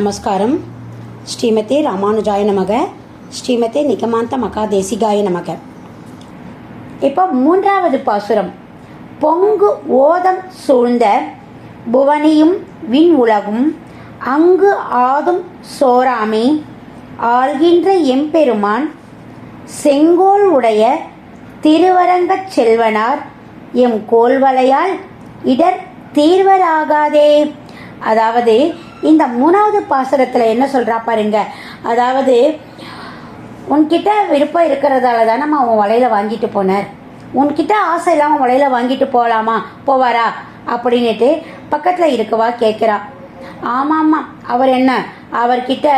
நமஸ்காரம். ஸ்ரீமதே ராமானுஜாய நமக. ஸ்ரீமதே நிகமாந்த மகாதேசிகாய நமக. இப்போ மூன்றாவது பாசுரம். பொங்கு ஓதம் சூழ்ந்த புவனியும் விண் உலகும் அங்கு ஆதும் சோராமே ஆள்கின்ற எம்பெருமான் செங்கோல் உடைய திருவரங்கச் செல்வனார் எம் கோல்வலையால் இடர் தீர்வராகாதே. அதாவது இந்த மூணாவது பாசுரத்தில் என்ன சொல்கிறா பாருங்க. அதாவது உன்கிட்ட விருப்பம் இருக்கிறதால தானம்மா உன் வலையில வாங்கிட்டு போனார். உன்கிட்ட ஆசை இல்லாமல் வலையில வாங்கிட்டு போகலாமா போவாரா? அப்படின்னுட்டு பக்கத்தில் இருக்கவா கேட்குறா ஆமாம்மா அவர் என்ன? அவர்கிட்ட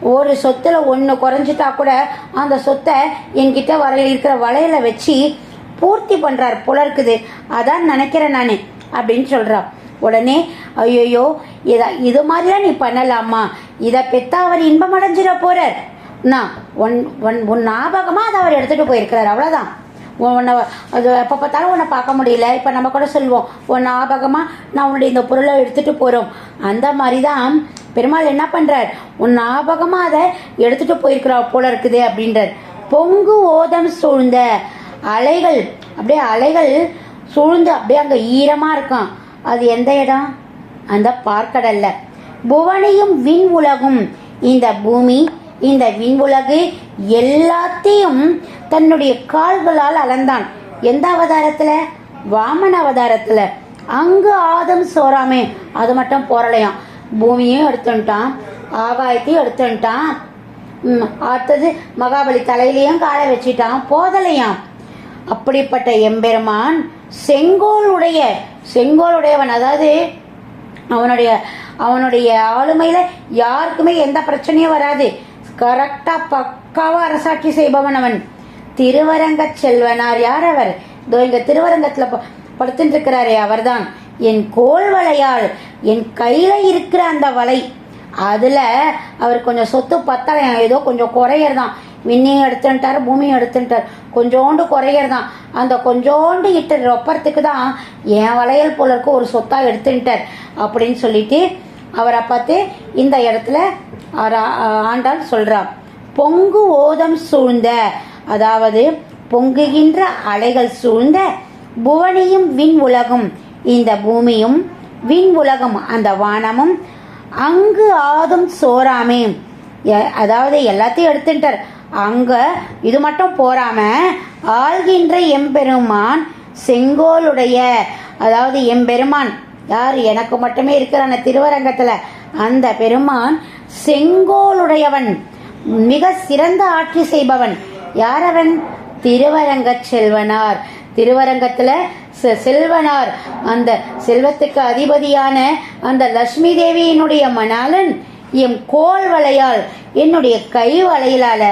ஒரு சொத்தில் ஒன்று குறைஞ்சிட்டா கூட அந்த சொத்தை என்கிட்ட வர இருக்கிற வலையில் வச்சு பூர்த்தி பண்ணுறார் புலர்க்குது இருக்குது. அதான் நினைக்கிறேன் நான். அப்படின்னு சொல்கிறான் உடனே ஐயோயோ இதை இது மாதிரிலாம் நீ பண்ணலாமா? இதை பெத்தா அவர் இன்பம் அடைஞ்சிட போகிறார் நான் உன் உன் உன் ஞாபகமாக அதை அவர் எடுத்துகிட்டு போயிருக்கிறார். அவ்வளோதான் உன்னை அது எப்போ பார்த்தாலும் உன்னை பார்க்க முடியல. இப்போ நம்ம கூட சொல்லுவோம் உன் ஞாபகமாக நான் உன்னுடைய இந்த பொருளை எடுத்துகிட்டு போகிறோம் அந்த மாதிரி தான் பெருமாள் என்ன பண்ணுறார் உன் ஞாபகமாக அதை எடுத்துகிட்டு போயிருக்கிறா போல இருக்குது அப்படின்றார். பொங்கு ஓதம் சூழ்ந்த அலைகள் அப்படியே அலைகள் சூழ்ந்து அப்படியே அங்கே ஈரமாக இருக்கான். அது எந்த இடம்? அந்த பார்க்கடல்ல. புவனையும் விண் உலகும். இந்த பூமி இந்த விண் உலகு எல்லாத்தையும் தன்னுடைய கால்களால் அளந்தான். எந்த அவதாரத்தில்? வாமன அவதாரத்தில். அங்கு ஆதம் சோறாமே. அது மட்டும் போறலையாம். பூமியும் எடுத்துட்டான் ஆகாயத்தையும் எடுத்துட்டான் அடுத்தது மகாபலி தலையிலையும் காலை வச்சிட்டான். போதலையாம். அப்படிப்பட்ட எம்பெருமான் செங்கோளுடைய செங்கோளுடையவன் அதாவது அவனுடைய அவனுடைய ஆளுமையில யாருக்குமே எந்த பிரச்சனையும் வராது. கரெக்டா பக்காவா அரசாட்சி செய்பவன் அவன். திருவரங்க செல்வனார் யார் அவர்? இதோ இங்க திருவரங்கத்துல ப- படுத்துட்டு இருக்கிறாரே அவர்தான். என் கோல் வலையால் என் கையில இருக்கிற அந்த வலை அதுல அவர் கொஞ்சம் சொத்து பத்தலை ஏதோ கொஞ்சம் குறையறதான் விண்ணையும் எடுத்துட்டார் பூமியும் எடுத்துட்டார் கொஞ்சோண்டு குறையறதான். அந்த கொஞ்சோண்டு இட்ட ரொப்பரத்துக்கு தான் என் வளையல் போல இருக்க ஒரு சொத்தாக எடுத்துட்டார் அப்படின்னு சொல்லிட்டு அவரை பார்த்து இந்த இடத்துல அவர் ஆ- ஆண்டாள் பொங்கு ஓதம் சூழ்ந்த அதாவது பொங்குகின்ற அலைகள் சூழ்ந்த புவனியும் விண் உலகும் இந்த பூமியும் விண் உலகம் அந்த வானமும் அங்கு ஆதும் சோறாமே. எ- அதாவது எல்லாத்தையும் எடுத்துட்டார் அங்கே இது மட்டும் போகாமல் ஆள்கின்ற எம்பெருமான் செங்கோலுடைய அதாவது எம்பெருமான் யார்? எனக்கு மட்டுமே இருக்கிற அந்த திருவரங்கத்தில். அந்த பெருமான் செங்கோலுடையவன் மிக சிறந்த ஆட்சி செய்பவன். யார் அவன் திருவரங்க செல்வனார். திருவரங்கத்தில் செ- செல்வனார். அந்த செல்வத்துக்கு அதிபதியான அந்த லட்சுமி தேவியினுடைய மணாலன் எம் கோல் வலையால் என்னுடைய கை வலையிலால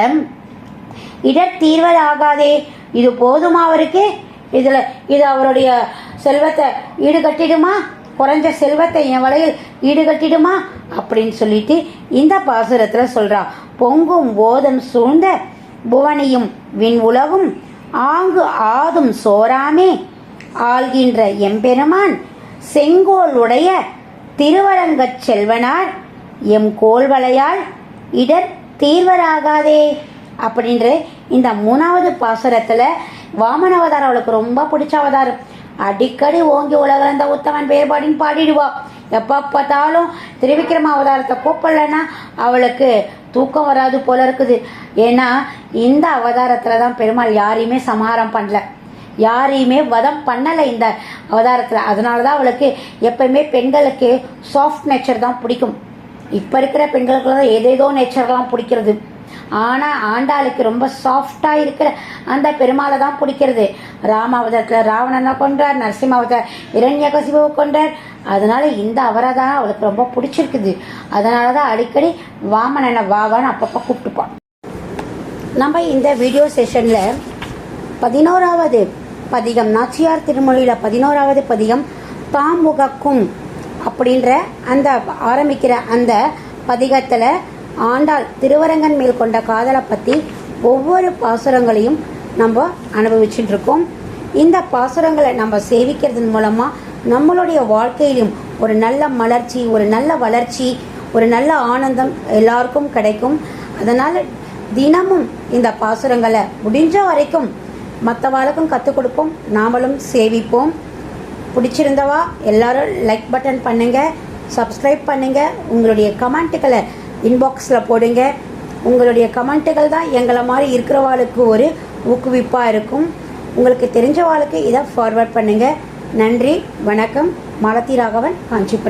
இடர் தீர்வதாகாதே. இது போதுமா அவருக்கு? இதில் இது அவருடைய செல்வத்தை ஈடுகட்டிடுமா? குறைஞ்ச செல்வத்தை என் வலையில் ஈடுகட்டிடுமா? அப்படின்னு சொல்லிட்டு இந்த பாசுரத்தில் சொல்கிறான் பொங்கும் போதம் சூழ்ந்த புவனியும் விண் உலகும் ஆங்கு ஆதும் சோராமே. ஆள்கின்ற எம்பெருமான் செங்கோல் உடைய திருவரங்கச் செல்வனார். எம் கோல்வளையால் இடர் தீர்வராகாதே. அப்படின்ற இந்த மூணாவது பாசுரத்தில் வாமன அவதாரம் அவளுக்கு ரொம்ப பிடிச்ச அவதாரம். அடிக்கடி ஓங்கி உலகிறந்த உத்தமன் வேறுபாடின்னு பாடிடுவா. எப்போ பார்த்தாலும் திருவிக்ரம அவதாரத்தை கூப்பிடலன்னா அவளுக்கு தூக்கம் வராது போல இருக்குது. ஏன்னா இந்த அவதாரத்தில் தான் பெருமாள் யாரையுமே சமாரம் பண்ணல. யாரையுமே வதம் பண்ணலை இந்த அவதாரத்தில். அதனால தான் அவளுக்கு எப்பயுமே பெண்களுக்கு சாஃப்ட் நேச்சர் தான் பிடிக்கும். இப்போ இருக்கிற பெண்களுக்குலாம் தான் ஏதேதோ நேச்சர்லாம் பிடிக்கிறது. ஆனால் ஆண்டாளுக்கு ரொம்ப சாஃப்டாக இருக்கிற அந்த பெருமாளை தான் பிடிக்கிறது. ராம அவதாரத்தில் ராவணனை கொன்றார் நரசிம்ம இரண்யக இரண்யகசிபுவை கொன்றார். அதனால இந்த அவரை தான் அவளுக்கு ரொம்ப பிடிச்சிருக்குது. அதனால தான் அடிக்கடி வாமனனை வாவான்னு அப்பப்போ கூப்பிட்டுப்பான். நம்ம இந்த வீடியோ செஷனில் பதினோராவது பதிகம் நாச்சியார் திருமொழியில் பதினோராவது பதிகம் தாமுகக்கும் அப்படின்ற அந்த ஆரம்பிக்கிற அந்த பதிகத்தில் ஆண்டாள் திருவரங்கன் மேல் கொண்ட காதலை பற்றி ஒவ்வொரு பாசுரங்களையும் நம்ம அனுபவிச்சுட்டு இருக்கோம் இந்த பாசுரங்களை நம்ம சேவிக்கிறதன் மூலமாக நம்மளுடைய வாழ்க்கையிலும் ஒரு நல்ல மலர்ச்சி ஒரு நல்ல வளர்ச்சி ஒரு நல்ல ஆனந்தம் எல்லாருக்கும் கிடைக்கும். அதனால் தினமும் இந்த பாசுரங்களை முடிஞ்ச வரைக்கும் மற்றவாளுக்கும் கற்றுக் கொடுப்போம். நாமளும் சேவிப்போம். பிடிச்சிருந்தவா எல்லாரும் லைக் பட்டன் பண்ணுங்கள் சப்ஸ்கிரைப் பண்ணுங்கள் உங்களுடைய கமெண்ட்டுகளை இன்பாக்ஸில் போடுங்க. உங்களுடைய கமெண்ட்டுகள் தான் எங்களை மாதிரி இருக்கிறவாளுக்கு ஒரு ஊக்குவிப்பாக இருக்கும். உங்களுக்கு தெரிஞ்சவாளுக்கு இதை ஃபார்வர்ட் பண்ணுங்கள் நன்றி வணக்கம். மாலதி ராகவன் காஞ்சிபுரம்.